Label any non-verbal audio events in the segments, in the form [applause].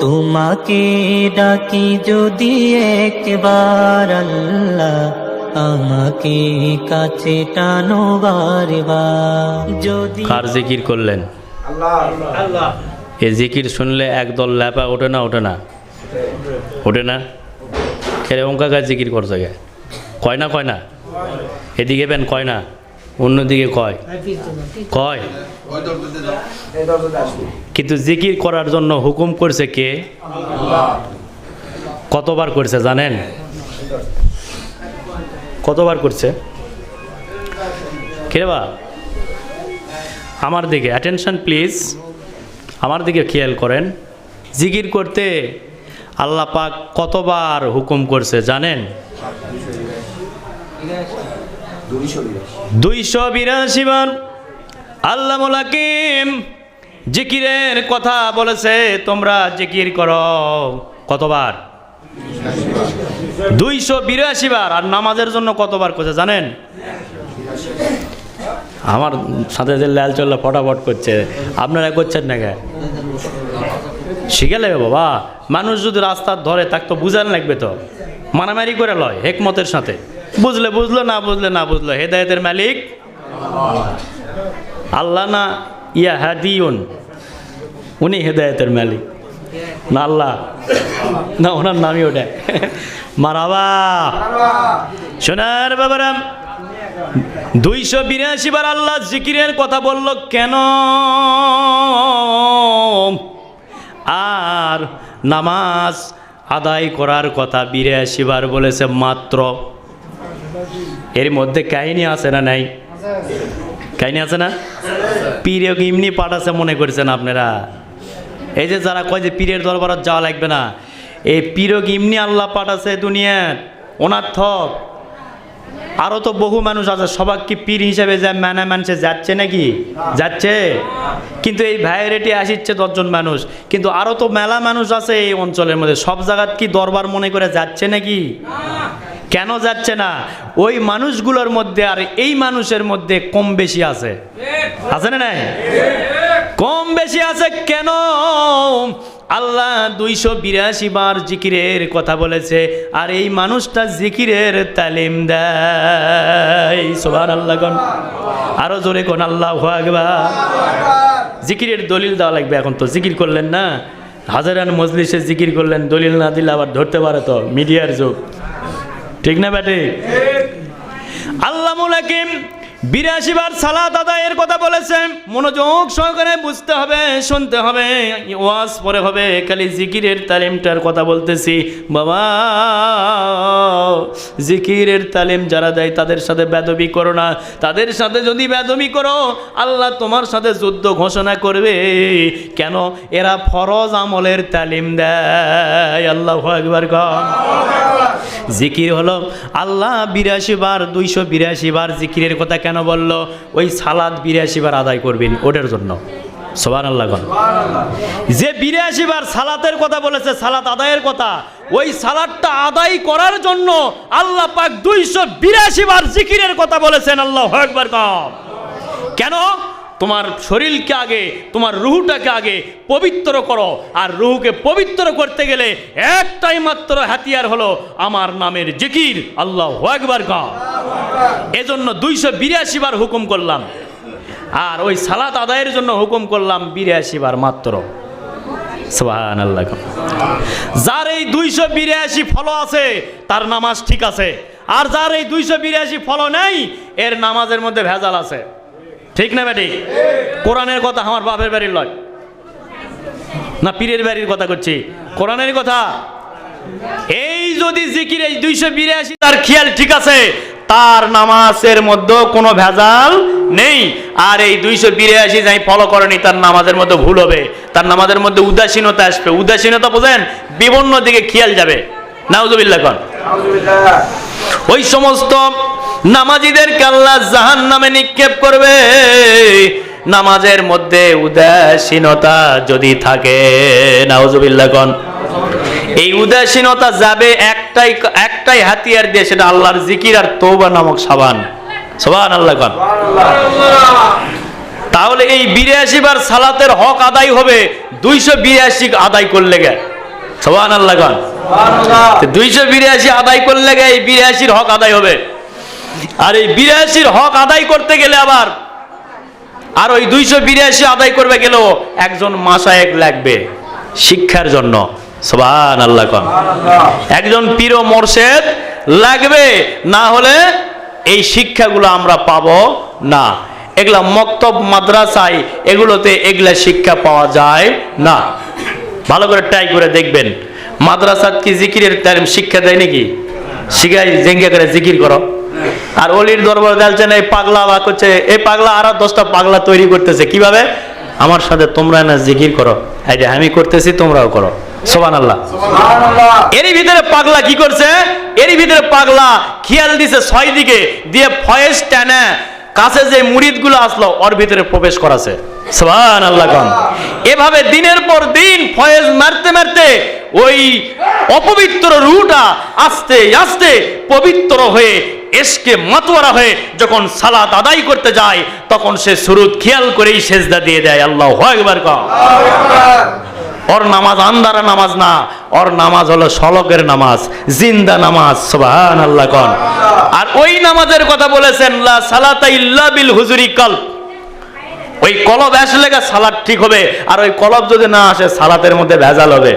তোমাকে ডাকি যদি একবার আল্লাহ আমাকে কাছে টানো বারবার। যদি কার জিকির করলেন? এ জিকির শুনলে একদল ল্যাপা ওঠে না ওঠে না? ওঠে না? খেলে অঙ্কাকার জিকির করছে গে কয় না কয় না? এদিকে পেন কয় না? অন্যদিকে কয়? কয়? কিন্তু জিকির করার জন্য হুকুম করছে কে? কতবার করছে জানেন? কতবার করছে? কে বা? আমার দিকে অ্যাটেনশন প্লিজ আমার দিকে খেয়াল করেন। জিকির করতে আল্লাহ পাক কতবার হুকুম করছে জানেন? দুইশো বিরাশি বার আল্লাহ মোলাকিম জিকিরের কথা বলেছে, তোমরা জিকির করো। কতবার? দুইশো বিরাশি বার। আর নামাজের জন্য কতবার করছে জানেন? আমার সাথে যে লাল চল্লা ফটাফট করছে, আপনারা করছেন না কে? শিখে লাগবে বাবা। মানুষ যদি রাস্তার ধরে তাকে তো বুঝান লাগবে তো। মারামারি করে লয়, হেকমতের সাথে। বুঝলে বুঝলো, না বুঝলে না বুঝলো। হেদায়তের মালিক আল্লাহ না ইয়া হাদিউন, উনি হেদায়তের মালিক। না আল্লাহ, না ওনার নামই ওটা। মারাবা। সোনার বাবারাম দুইশো বিরাশি বার আল্লাহ জিকিরের কথা বলল, কেন? আর নামাজ আদায় করার কথা বিরাশি বার বলেছে মাত্র। এর মধ্যে কাহিনী আছে না নাই? কাহিনী আছে না? পীর এমনি পাঠাছে মনে করছেন আপনারা? এই যে যারা কয় যে পীরের দরবারত যাওয়া লাগবে না, এই পীরক ইমনি আল্লাহ পাঠাছে দুনিয়ার? ওনার থক আরও তো বহু মানুষ আছে, সবাক কি পীর হিসাবে যা মানে মানুষে যাচ্ছে নাকি? যাচ্ছে। কিন্তু এই ভাইরেটি আসিচ্ছে দশজন মানুষ। কিন্তু আরও তো মেলা মানুষ আছে এই অঞ্চলের মধ্যে। সব জায়গাত কি দরবার মনে করে যাচ্ছে নাকি? কেন যাচ্ছে না? ওই মানুষগুলোর মধ্যে আর এই মানুষের মধ্যে কম বেশি আছে। আছে না নাই? কম বেশি আছে কেন? আল্লাহ দুইশো বিরাশি বার জিকিরের কথা বলেছে, আর এই মানুষটা জিকিরের তালিম দেয়। সোহান আল্লাহ কন আরও জোরে কোন আল্লাহ আকবার। জিকিরের দলিল দেওয়া লাগবে এখন তো, জিকির করলেন না? হাজারান মজলিসে জিকির করলেন, দলিল না দিলে আবার ধরতে পারে তো, মিডিয়ার যুগ। ঠিক না ব্যাটে? আল্লাহ মুলাকিম বিরাশি বার সালাত আদায়ের কথা বলেছেন। মনোযোগ সহকারে বুঝতে হবে, শুনতে হবে, ওয়াজ পরে হবে, খালি জিকিরের তালিমটার কথা বলতেছি। বাবা, জিকিরের তালিম যারা দেয় তাদের সাথে বেদবি করো না। তাদের সাথে যদি বেদবি করো, আল্লাহ তোমার সাথে যুদ্ধ ঘোষণা করবে। কেন? এরা ফরজ আমলের তালিম দেয়। আল্লাহ একবার কম জিকির হলো আল্লাহ বিরাশি বার দুইশো বিরাশি বার জিকিরের কথা কেন বলল? ওই সালাদ বিরাশি বার আদায় করবেন ওটার জন্য। সোবান আল্লাহ। যে বিরাশি বার সালাতের কথা বলেছে সালাত আদায়ের কথা ওই সালাদটা আদায় করার জন্য আল্লাহ পাক দুইশো বিরাশি বার জিকিরের কথা বলেছেন। আল্লাহ একবার কম। কেন? তোমার শরীরকে আগে, তোমার রুহুটাকে আগে পবিত্র করো। আর রুহুকে পবিত্র করতে গেলে একটাই মাত্র হাতিয়ার হলো আমার নামের জিকির। আল্লাহ একবার কা এজন্য দুইশো বিরাশি বার হুকুম করলাম। আর ওই সালাত আদায়ের জন্য হুকুম করলাম বিরাশি বার মাত্র। যার এই দুইশো বিরাশি ফলো আছে, তার নামাজ ঠিক আছে। আর যার এই দুইশো বিরাশি ফলো নেই, এর নামাজের মধ্যে ভেজাল আছে। ঠিক না বেটি? কোরআনের কথা আমার বাপের বাড়ির লয়। না পীরের বাড়ির কথা করছি। কোরআনের কথা? এই যদি জিকির এই দুইশো বিরাশি তার খেয়াল ঠিক আছে তার নামাজের মধ্যে কোনো ভেজাল নেই। আর এই দুইশো বিরাশি যাই ফলো করেনি তার নামাজের মধ্যে ভুল হবে। তার নামাজের মধ্যে উদাসীনতা আসবে। উদাসীনতা বোঝেন বিভিন্ন দিকে খেয়াল যাবে। নাউজুবিল্লাহ কর। ওই সমস্ত নামাজিদেরকে আল্লাহ জাহান নামে নিক্ষেপ করবে। নামাজের মধ্যে উদাসীনতা যদি থাকে নাউজুবিল্লাহ কন। এই উদাসীনতা যাবে একটাই একটাই হাতিয়ার দিয়ে সেটা আল্লাহর জিকির আর তৌবা নামক সাবান। সাবান আল্লাহ কন। তাহলে এই বিরাশি বার সালাতের হক আদায় হবে দুইশো বিরাশি আদায় করলে গে। সোহান আল্লাহ খান দুইশো বিরাশি আদায় করলে গে এই বিরাশির হক আদায় হবে। আর এই বিরাশির হক আদায় করতে গেলে আবার আর ওই দুইশো বিরাশি আদায় করবে গেলেও একজন মাসায়েক লাগবে শিক্ষার জন্য। সোহান আল্লাহ খান একজন পীর মোর্শেদ লাগবে না হলে এই শিক্ষাগুলো আমরা পাব না। এগুলা মক্তব মাদ্রাসায় এগুলোতে এগুলা শিক্ষা পাওয়া যায় না। ভালো করে ট্রাই করে দেখবেন। মাদ্রাসাত কি জিকিরের শিক্ষা দেয় নাকি? শিখাই জেঙ্গে করে জিকির করো। আর অলির দরবার দেখছেন এই পাগলা বা করছে এই পাগলা আরও দশটা পাগলা তৈরি করতেছে। কীভাবে? আমার সাথে তোমরা না জিকির করো। এই যে আমি করতেছি তোমরাও করো। সোবান আল্লাহ এরই ভিতরে পাগলা কি করছে? এরই ভিতরে পাগলা খেয়াল দিছে ছয় দিকে দিয়ে ফয়েজ টানে কাছে যে মুরিদগুলো আসলো ওর ভিতরে প্রবেশ করাছে। সুবহান আল্লাহ খান এভাবে দিনের পর দিন ফয়েজ মারতে মারতে ওই অপবিত্র রুটা আস্তে আস্তে পবিত্র হয়ে এসকে মাতোয়ারা হয়ে যখন সালাদ আদায় করতে যায়, তখন সে সুরুত খেয়াল করেই সেজদা দিয়ে দেয়। আল্লাহ একবার ওর নামাজ আন্দারা নামাজ না, ওর নামাজ হলো সলকের নামাজ, জিন্দা নামাজ সুবহান আল্লাহ কন। আর ওই নামাজের কথা বলেছেন, লা সালাতা ইল্লা বিল হুজুরি কল ওই কলব আসলে সালাদ ঠিক হবে, আর ওই কলব যদি না আসে, সালাতের মধ্যে ভেজাল হবে।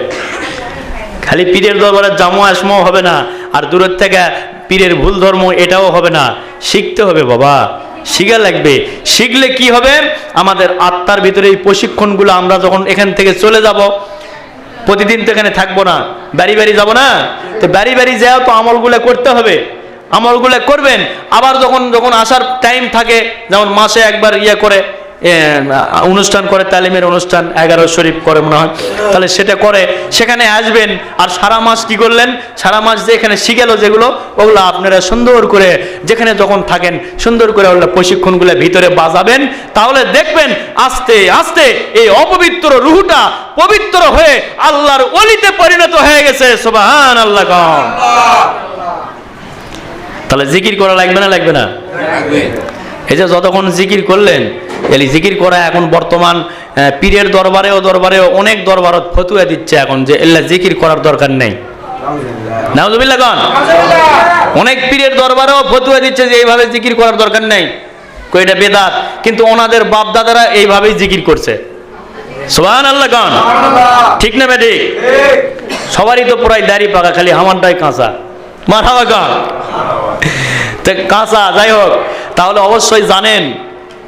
খালি পীরের দরবারে জামো আসমও হবে না, আর দূরের থেকে পীরের ভুল ধর্ম এটাও হবে না। শিখতে হবে বাবা। শিখা লাগবে। শিখলে কি হবে? আমাদের আত্মার ভিতরে এই প্রশিক্ষণগুলো আমরা যখন এখান থেকে চলে যাব, প্রতিদিন তো এখানে থাকব না। বাড়ি বাড়ি যাব না। তো বাড়ি বাড়ি যাও তো আমলগুলো করতে হবে। আমলগুলো করবেন। আবার যখন যখন আসার টাইম থাকে, যেমন মাসে একবার ইয়ে করে অনুষ্ঠান করে, তালিমের অনুষ্ঠান, এগারো শরীফ করে মনে হয়। তাহলে সেটা করে, সেখানে আসবেন, আর সারা মাস কি করলেন? সারা মাস যে এখানে শিখেল যেগুলো, ওগুলো আপনারা সুন্দর করে যেখানে যখন থাকেন, সুন্দর করে ওগুলো প্রশিক্ষণগুলো ভিতরে বাজাবেন। তাহলে দেখবেন, আস্তে আস্তে এই অপবিত্র রুহুটা পবিত্র হয়ে আল্লাহর অলিতে পরিণত হয়ে গেছে। সোবাহান আল্লাহ তাহলে জিকির করা লাগবে না লাগবে না? এই যে যতক্ষণ জিকির করলেন এলি জিকির করা এখন বর্তমান পীরের দরবারেও দরবারেও অনেক দরবারত ফতুয়া দিচ্ছে এখন যে এল্লা জিকির করার দরকার নেই। কন? অনেক পীরের দরবারেও ফতুয়া দিচ্ছে যে এইভাবে জিকির করার দরকার নেই। এটা বেদাত কিন্তু ওনাদের বাপ দাদারা এইভাবেই জিকির করছে। সোহান আল্লাহ কন ঠিক না বেঠিক? সবারই তো প্রায় দাড়ি পাকা খালি হামানটাই কাঁচা। মার হাওয়া কন তো কাঁচা যাই হোক। তাহলে অবশ্যই জানেন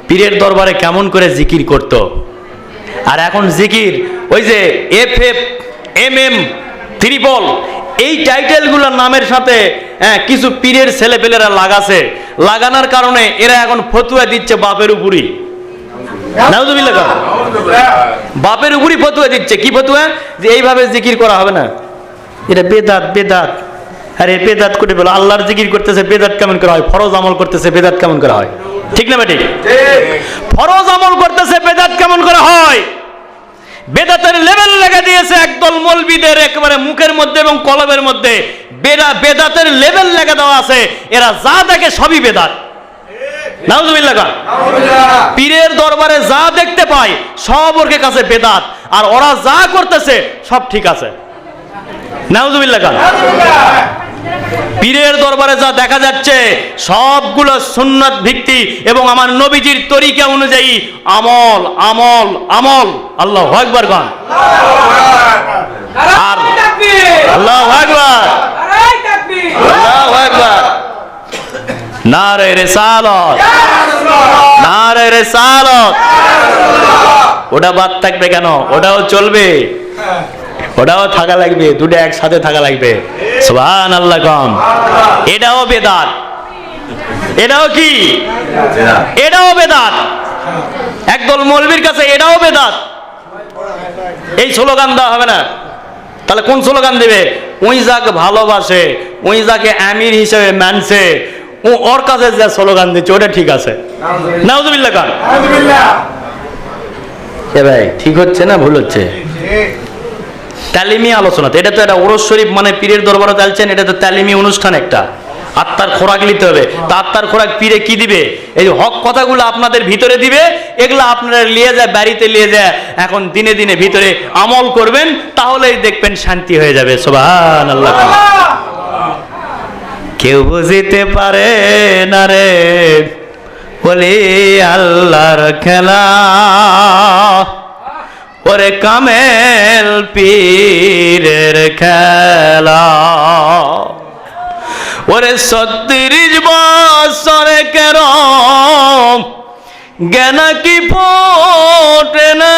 পীরের দরবারে কেমন করে জিকির করত। আর এখন জিকির ওই যে F F M M triple এই টাইটেলগুলোর নামের সাথে হ্যাঁ, কিছু পীরের ছেলেপেলেরা লাগাছে। লাগানোর কারণে এরা এখন ফতুয়া দিচ্ছে বাপের উপরই। বাপের উপরই ফতুয়া দিচ্ছে। কি ফতুয়া? যে এইভাবে জিকির করা হবে না। এটা বেদাত বেদাত। আরে বেদাত করে বলো আল্লাহর জিকির করতেছে বেদাত কেমন করা হয়? ফরজ আমল করতেছে বেদাত কেমন করা হয়? ঠিক না বেটি ফরজ আমল করতেছে বেদাত কেমন করা হয়? বেদাতের লেভেল লেগে দিয়েছে একদল মলবিদের একেবারে মুখের মধ্যে এবং কলবের মধ্যে। বেদা বেদাতের লেভেল লেগে দেওয়া আছে। এরা যা দেখে সবই বেদাত। পীরের দরবারে যা দেখতে পায় সব ওর কাছে বেদাত। আর ওরা যা করতেছে সব ঠিক আছে। নাউজুবিল্লাহ খান পীরের দরবারে যা দেখা যাচ্ছে সবগুলো সুন্নত ভিত্তি এবং আমার নবীজির তরিকা অনুযায়ী আমল আমল আমল। আল্লাহ একবার গান। আর আল্লাহ একবার আল্লাহ একবার নারে রেসালত। নারে রেসালত। ওটা বাদ থাকবে কেন? ওটাও চলবে। ওটাও থাকা লাগবে দুটো একসাথে থাকা লাগবে। সুবহান আল্লাহ কম। এটাও বেদাত। এটাও কি? এটাও বেদাত। একদল মৌলবীর কাছে এটাও বেদাত। এই স্লোগান দেওয়া হবে না। তাহলে কোন স্লোগান দেবে? ওই যাকে ভালোবাসে ওই যাকে আমির হিসেবে মানছে। ও ওর কাছে যে স্লোগান দিচ্ছে ওটা ঠিক আছে। নাউজুবিল্লাহ খান এ ভাই ঠিক হচ্ছে না ভুল হচ্ছে? তালিমি আলোচনা। এটা তো এটা ওরস শরীফ মানে পীরের দরবারে চালছেন, এটা তো তালিমি অনুষ্ঠান একটা। আত্মার খোরাক নিতে হবে। তা আত্মার খোরাক পীরে কি দিবে? এই যে হক কথাগুলো আপনাদের ভিতরে দিবে, এগুলো আপনারা নিয়ে যায়, বাড়িতে নিয়ে যায়, এখন দিনে দিনে ভিতরে আমল করবেন, তাহলেই দেখবেন শান্তি হয়ে যাবে। সোবাহান আল্লাহ কেউ বুঝিতে পারে না রে, বলি আল্লাহর খেলা। ওরে কামেল পীরের খেলা। ওরে সত্তিরিশ বছরে কেন জ্ঞান কি ফোটে না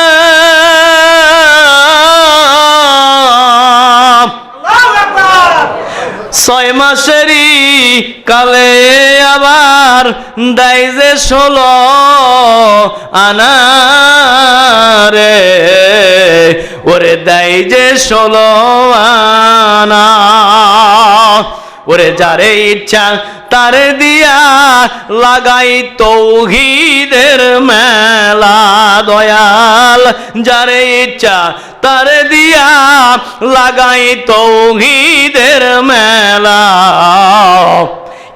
ছয় মাসেরই কালে আবার দেয় যে ষোলো আনারে। ওরে দেয় যে ষোলো আনা। ওরে যারে ইচ্ছা তার দিয়া লাগাই তৌহিদের মেলা দয়াল। যারে ইচ্ছা তার দিয়া লাগাই তৌহিদের মেলা।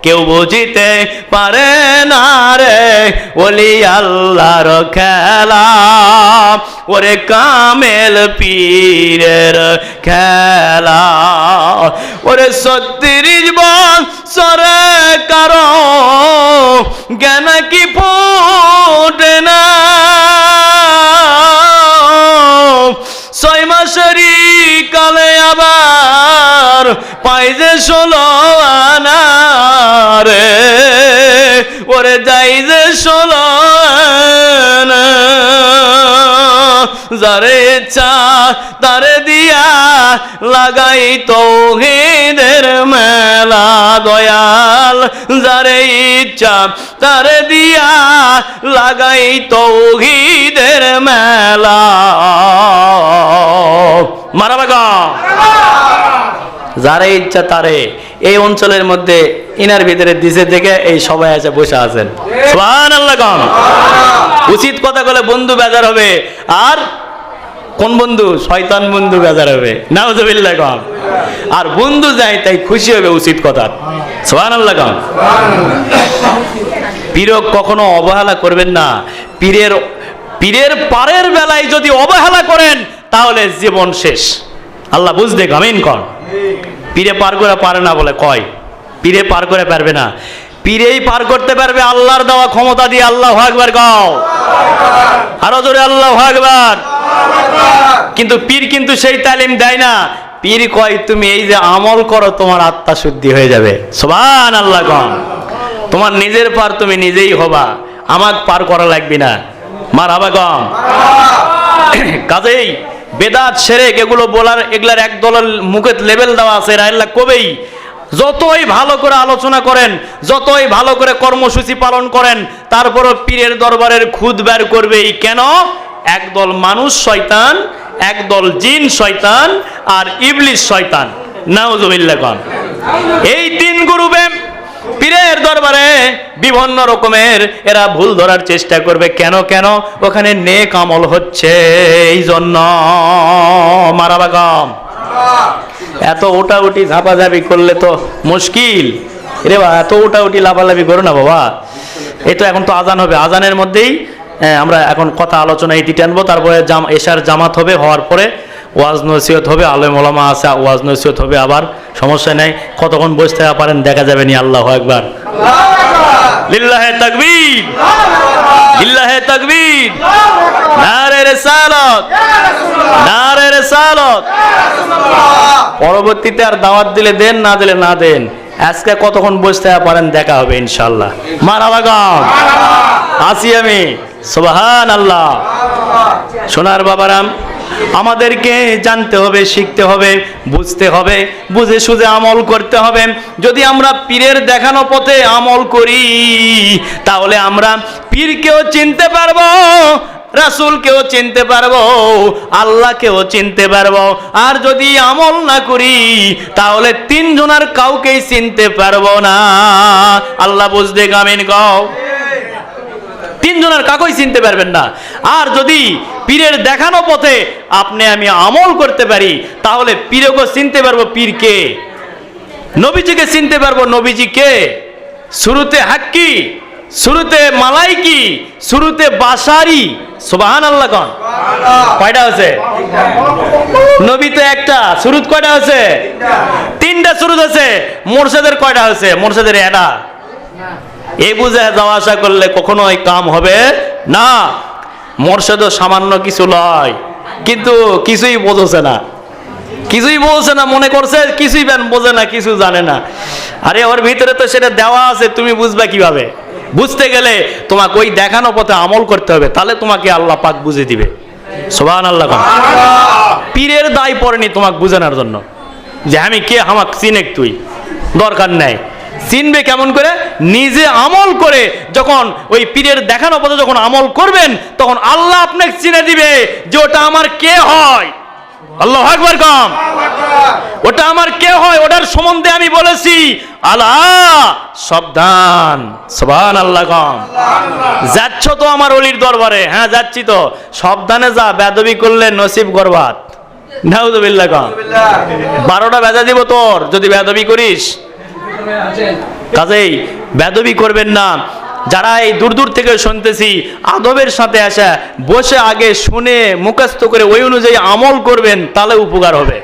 কেউ বুঝিতে পারে না রে। ওলি আল্লাহর খেলা, ওরে কামেল পীরের খেলা। ওরে সত্তিরিশ বছরে কারও জ্ঞান কি ফোটে না। ছয় মাসেরই কালে আবার পাই যে ষোলো আনা রে ওরে যাই যে আনা যারে ইচ্ছা তারে দিয়া লাগাই তৌহিদের মেলা দয়াল। যারে ইচ্ছা তারে দিয়া লাগাই তৌহিদের মেলা। মারাবাগা যারে ইচ্ছা তারে। এই অঞ্চলের মধ্যে ইনার ভিতরে দিছে থেকে এই সবাই আছে বসে আছেন। উচিত কথা বলে বন্ধু বেজার হবে। আর কোন বন্ধু? শয়তান বন্ধু বেজার হবে। নাউজুবিল্লাহ কম আর বন্ধু যায় তাই খুশি হবে উচিত কথা। সুবহানাল্লাহ কম পীরক কখনো অবহেলা করবেন না। পীরের পীরের পারের বেলায় যদি অবহেলা করেন, তাহলে জীবন শেষ। আল্লাহ বুঝতে গামিন কর পীরে পার করে পারে না বলে কয়? পীরে পার করে পারবে না। পীরেই পার করতে পারবে আল্লাহর দেওয়া ক্ষমতা দিয়ে আল্লাহ একবার গাও আরও জোরে আল্লাহ একবার কিন্তু পীর কিন্তু সেই তালিম দেয় না। পীর কয় তুমি এই যে আমল করো তোমার আত্মা শুদ্ধি হয়ে যাবে। সোবান আল্লাহ কম তোমার নিজের পার তুমি নিজেই হবা। আমাক পার করা লাগবে না। মার হাবা কম। কাজেই বেদাত, সেরেক, এগুলো বলার, এগুলার এক দলের মুখে লেভেল দেওয়া আছে, এরা কবেই যতই ভালো করে আলোচনা করেন, যতই ভালো করে কর্মসূচি পালন করেন, তারপরও পীরের দরবারের খুদ বের করবেই। কেন? একদল মানুষ শয়তান একদল জিন শয়তান, আর ইবলিশ শয়তান। নাউজুবিল্লাহ কন। এই তিন গ্রুপে পীরের দরবারে বিভিন্ন রকমের এরা ভুল ধরার চেষ্টা করবে। কেন কেন? ওখানে নেক আমল হচ্ছে এই জন্য মারাবাগাম। এত ওটাউটি ঝাপাঝাপি করলে তো মুশকিল। রে বা এত ওটাউটি লাফালাফি করো না বাবা। এই তো এখন তো আজান হবে। আজানের মধ্যেই আমরা এখন কথা আলোচনা ইতি টানবো। তারপরে জাম এশার জামাত হবে, হওয়ার পরে ওয়াজ নসিহত হবে, আলেম ওলামা আছে, ওয়াজ নসিহত হবে আবার, সমস্যা নেই। কতক্ষণ বসতে পারেন, দেখা যাবে নি, আল্লাহ একবার লিল্লাহে তাকবীর। লিল্লাহে তাকবীর। নারে রিসালাত। নারে রিসালাত। পরবর্তীতে আর দাওয়াত দিলে দেন, না দিলে না দেন। আজকে কতক্ষণ বসতে পারেন, দেখা হবে ইনশাল্লাহ মারাবাগাম আসি আমি। সুবাহান আল্লাহ সোনার বাবারাম আমাদেরকে জানতে হবে, শিখতে হবে, বুঝতে হবে, বুঝে সুঝে আমল করতে হবে। যদি আমরা পীরের দেখানো পথে আমল করি, তাহলে আমরা পীরকেও চিনতে পারব, রাসুলকেও চিনতে পারব, আল্লাহকেও চিনতে পারব। আর যদি আমল না করি, তাহলে তিনজনের কাউকেই চিনতে পারব না। আল্লাহ বুঝতে গামিন গাও তিনজনের কাকুই চিনতে পারবেন না। আর যদি পীরের দেখানো পথে আপনি আমি আমল করতে পারি তাহলে পীরকে চিনতে পারব পীর পীরকে নবীজিকে চিনতে পারব নবীজি কে? শুরুতে হাক্কি শুরুতে মালাইকি শুরুতে বাসারি। সুবাহান আল্লাহ কন কয়টা আছে? নবী তো একটা। শুরুত কয়টা আছে? তিনটা শুরুত আছে। মোরশেদের কয়টা আছে? মোরশেদের এটা এই বুঝে যাওয়া আসা করলে কখনোই কাম হবে না। মোরশেদও সামান্য কিছু লয়, কিন্তু কিছুই বোঝছে না। কিছুই বলছে না, মনে করছে কিছুই ব্যান বোঝে না, কিছু জানে না। আরে ওর ভিতরে তো সেটা দেওয়া আছে, তুমি বুঝবে কীভাবে? বুঝতে গেলে তোমাকে ওই দেখানো পথে আমল করতে হবে, তাহলে তোমাকে আল্লাহ পাক বুঝে দিবে। সোবান আল্লাহ পীরের দায় পড়েনি তোমাকে বুঝানোর জন্য। যে আমি কে, আমাক চিনেক তুই, দরকার নাই। চিনবে কেমন করে? নিজে আমল করে যখন ওই পীরের দেখানো পথে যখন আমল করবেন, তখন আল্লাহ আপনাকে চিনে দিবে যে ওটা আমার কে হয়। আল্লাহ একবার কম। ওটা আমার কে হয়, ওটার সম্বন্ধে আমি বলেছি। আল্লাহ সাবধান। সবান আল্লাহ কম। যাচ্ছ তো আমার অলির দরবারে। হ্যাঁ যাচ্ছি তো। সাবধানে যা বেদবি করলে নসিব গরবাত কম। বারোটা বেজা দিব তোর, যদি বেদবি করিস। কাজেই বেদবি করবেন না। যারা এই দূর দূর থেকে শুনতেছি, আদবের সাথে আসা, বসে আগে শুনে মুখস্থ করে ওই অনুযায়ী আমল করবেন, তাহলে উপকার হবে।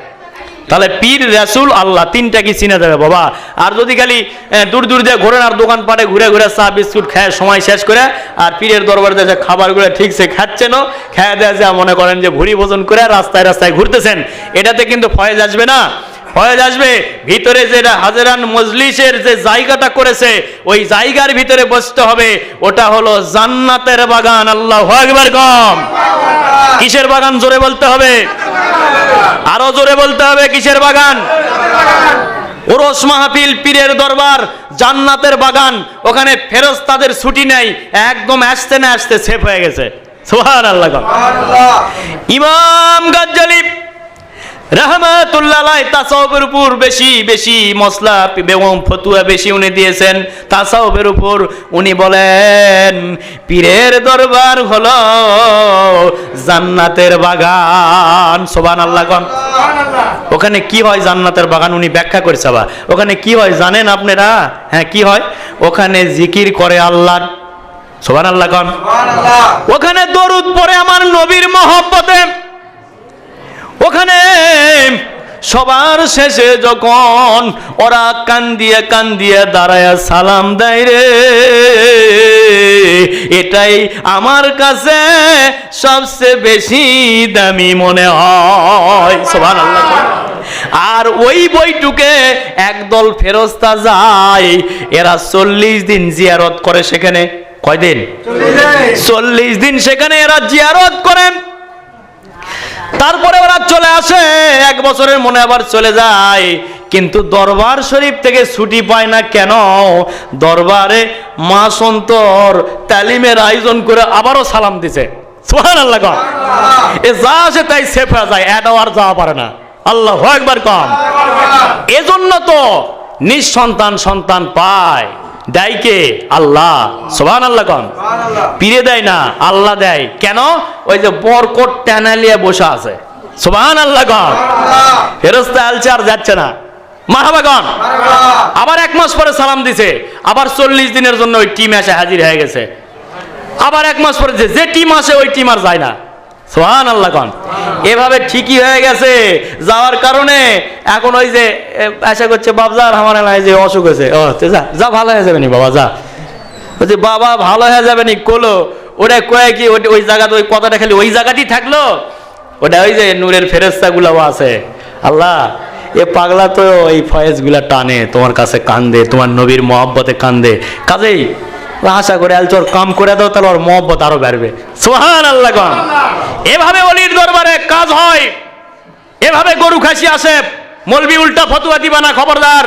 তাহলে পীর রাসুল আল্লাহ তিনটা কি চিনে যাবে বাবা? আর যদি খালি দূর দূর দিয়ে ঘোরেন আর দোকান পাটে ঘুরে ঘুরে চা, বিস্কুট খায় সময় শেষ করে, আর পীরের দরবার দেশে খাবারগুলো ঠিকছে খাচ্ছেন খেয়ে দেওয়া যা মনে করেন যে ভুড়ি ভোজন করে রাস্তায় রাস্তায় ঘুরতেছেন, এটাতে কিন্তু ফয়েজ আসবে না। ফয়েজ আসবে। ভিতরে যেটা হাজারান মজলিসের যে জায়গাটা করেছে ওই জায়গার ভিতরে বসতে হবে। ওটা হলো জান্নাতের বাগান। আল্লাহ একবার কম। কিসের বাগান জোরে বলতে হবে? আরও জোরে বলতে হবে কিসের বাগান? ওরস মাহফিল পীরের দরবার জান্নাতের বাগান। ওখানে ফেরস্তাদের ছুটি নেই। একদম আসতে না আসতে সেফ হয়ে গেছে। সোহান আল্লাহ ইমাম গাজ্জালি রহমাতুল্লাহ তাসাউফের উপর বেশি বেশি মশলা এবং ফতুয়া বেশি উনি দিয়েছেন। তাসাউফের উপর উনি বলেন পীরের দরবার হলো জান্নাতের বাগান। সোবান আল্লাহ ওখানে কি হয় জান্নাতের বাগান উনি ব্যাখ্যা করেছে আবার। ওখানে কি হয় জানেন আপনারা? হ্যাঁ কি হয়? ওখানে জিকির করে আল্লাহর। সোবান আল্লাহ ওখানে দরুদ পড়ে আমার নবীর মহব্বতে। ওখানে সবার শেষে যখন ওরা কান দিয়ে কান দিয়ে দাঁড়ায় সালাম দেয় রে এটাই আমার কাছে সবচেয়ে বেশি দামি মনে হয়। সোভান আর ওই বইটুকে একদল ফেরস্তা যায় এরা চল্লিশ দিন জিয়ারত করে সেখানে। কয়দিন? চল্লিশ দিন সেখানে এরা জিয়ারত করেন। তারপরে ওরা চলে আসে। এক বছরের মনে আবার চলে যায়। কিন্তু দরবার শরীফ থেকে ছুটি পায় না কেন? দরবারে মা সন্তর তালিমের আয়োজন করে আবারও সালাম দিছে। সোহান আল্লাহ কম এ যা আসে তাই সেফ হয়ে যায় এটাও আর যাওয়া পারে না। আল্লাহ একবার কম এজন্য তো নিঃসন্তান সন্তান পায়। দেয় কে? আল্লাহ। সোহান আল্লাহ কম পিড়ে দেয় না আল্লাহ দেয়। কেন? ওই যে বরকট টানালিয়া বসে আছে। সোহান আল্লাহ কম ফেরস্তা আলছে আর যাচ্ছে না। মাহাবাগন আবার এক মাস পরে সালাম দিছে। আবার চল্লিশ দিনের জন্য ওই টিম এসে হাজির হয়ে গেছে। আবার এক মাস পরে যে- যে টিম আসে ওই টিম আর যায় না। সোহান আল্লাহ কন। এভাবে ঠিকই হয়ে গেছে। যাওয়ার কারণে এখন ওই যে আশা করছে বাবজার আমার এলাকায় যে অসুখ হয়েছে। ও যা যা ভালো হয়ে যাবে নি বাবা, যা। বলছে, বাবা, ভালো হয়ে যাবে নি কোলো। ওটা কয়ে কি ওই জায়গাতে ওই কথাটা খালি ওই জায়গাতেই থাকল? ওটা ওই যে নূরের ফেরেস্তা গুলাও আছে। আল্লাহ, এ পাগলা তো ওই ফয়েজগুলা টানে, তোমার কাছে কান্দে, তোমার নবীর মহাব্বতে কান্দে। কাজেই আশা করে আলচোর কাম করে দাও, তাহলে ওর মহব্বত আরও বাড়বে। সোহান আল্লাহ এভাবে অলির দরবারে কাজ হয়। এভাবে গরু খাসি আসে। মলবি উল্টা ফতুয়া দিবা না, খবরদার।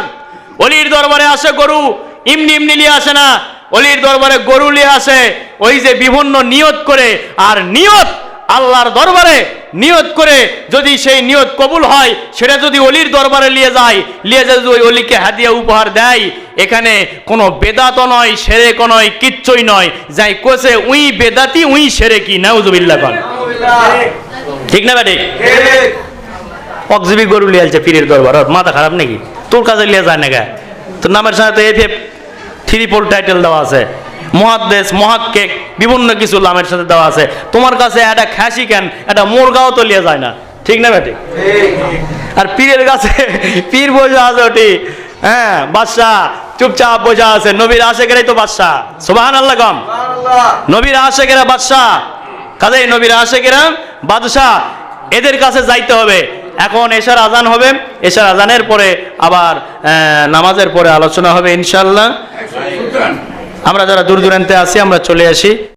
অলির দরবারে আসে গরু, ইমনি ইমনি নিয়ে আসে না। অলির দরবারে গরু নিয়ে আসে। ওই যে বিভিন্ন নিয়ত করে, আর নিয়ত আল্লাহর দরবারে নিয়ত করে যদি সেই নিয়ত কবুল হয়, সেটা যদি অলির দরবারে নিয়ে যায়, নিয়ে যদি ওই অলিকে হাদিয়া উপহার দেয়, এখানে কোনো বেদাত নয় সেরেক নয়, কিচ্ছুই নয়। যাই কোসে উই বেদাতি, উই সেরে কি নাউজুবিল্লাহ কন ঠিক না ব্যাটিক? অকজিবি গরু লিয়ে আলছে পীরের দরবার, ওর মাথা খারাপ নাকি? তোর কাছে লিয়ে যায় না গা তোর নামের সাথে এফ এফ ট্রিপল টাইটেল দেওয়া আছে। মহাদ্দেশ মহাক্কেক বিভিন্ন কিছু লামের সাথে দেওয়া আছে। তোমার কাছে একটা খ্যাসি কেন? একটা মোরগাও তো লিয়ে যায় না। ঠিক না বেটি আর পীরের কাছে [laughs] পীর বসে আছে ওটি। হ্যাঁ বাদশাহ চুপচাপ বসে আছে। নবীর আশেকেরাই তো বাদশাহ। সুবাহান আল্লাহ কম নবীর আশেকেরা বাদশাহ। কাজেই নবীর আশেকেরা বাদশাহ। এদের কাছে যাইতে হবে। এখন এশার আজান হবে। এশার আজানের পরে আবার নামাজের পরে আলোচনা হবে ইনশাল্লাহ আমরা যারা দূর দূরান্তে আছি আমরা চলে আসি।